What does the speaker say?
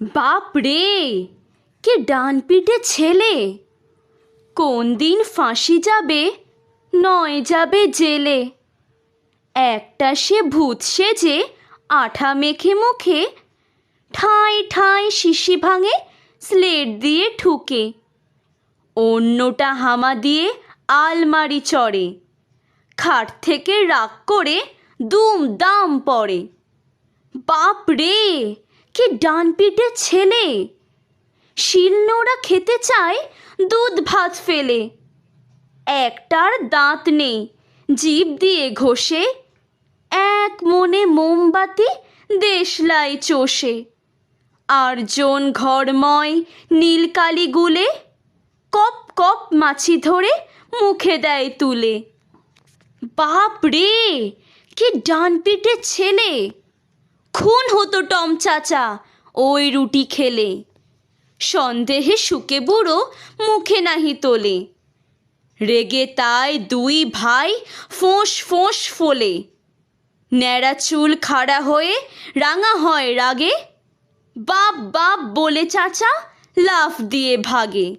বাপ রে, কে ডান পিঠে ছেলে? কোন দিন ফাঁসি যাবে, নয় যাবে জেলে। একটা সে ভূত সেজে আঠা মেখে মুখে, ঠাঁই ঠাঁই শিশি ভাঙে স্লেট দিয়ে ঠুকে। অন্যটা হামা দিয়ে আলমারি চড়ে, খাট থেকে রাগ করে দুম দাম পড়ে। বাপ রে কি ডান পিঠে ছেলে? শিলনোড়া খেতে চায় দুধ ভাত ফেলে। একটার দাঁত নেই জিভ দিয়ে ঘষে। এক মনে মোমবাতি, দেশলাই চষে। আর জন ঘরময়, নীলকালি গুলে, কপ কপ মাছি ধরে মুখে দেয় তুলে। বাপ রে কি ডান পিঠে ছেলে? খুন হতো টম চাচা। ওই রুটি খেলে। সন্দেহে শুকে বুড়ো মুখে নাহি তোলে। রেগে তাই দুই ভাই ফোঁস ফোঁস ফোলে। ন্যাড়া চুল খাড়া হয়ে রাঙা হয় রাগে। বাপ বাপ বলে চাচা, লাফ দিয়ে ভাগে।